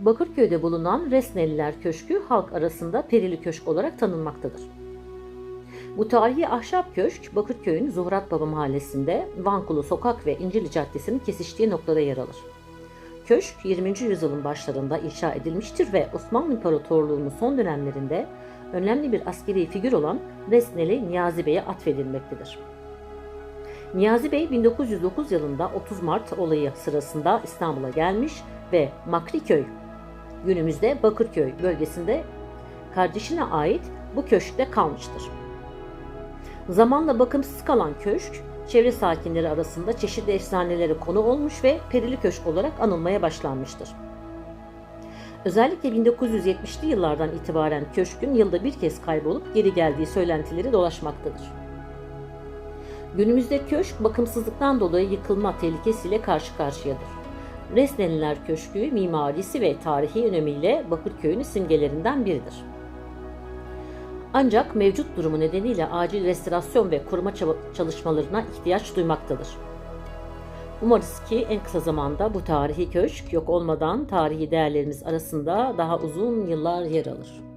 Bakırköy'de bulunan Resneliler Köşkü halk arasında Perili Köşk olarak tanınmaktadır. Bu tarihi ahşap köşk Bakırköy'ün Zuhrat Baba mahallesinde Vankulu Sokak ve İncirli Caddesi'nin kesiştiği noktada yer alır. Köşk 20. yüzyılın başlarında inşa edilmiştir ve Osmanlı İmparatorluğu'nun son dönemlerinde önemli bir askeri figür olan Resneli Niyazi Bey'e atfedilmektedir. Niyazi Bey 1909 yılında 30 Mart olayı sırasında İstanbul'a gelmiş ve Makriköy, günümüzde Bakırköy bölgesinde kardeşine ait bu köşkte kalmıştır. Zamanla bakımsız kalan köşk, çevre sakinleri arasında çeşitli efsanelere konu olmuş ve Perili Köşk olarak anılmaya başlanmıştır. Özellikle 1970'li yıllardan itibaren köşkün yılda bir kez kaybolup geri geldiği söylentileri dolaşmaktadır. Günümüzde köşk bakımsızlıktan dolayı yıkılma tehlikesiyle karşı karşıyadır. Resneliler Köşkü mimarisi ve tarihi önemiyle Bakırköy'ün simgelerinden biridir. Ancak mevcut durumu nedeniyle acil restorasyon ve koruma çalışmalarına ihtiyaç duymaktadır. Umarız ki en kısa zamanda bu tarihi köşk yok olmadan tarihi değerlerimiz arasında daha uzun yıllar yer alır.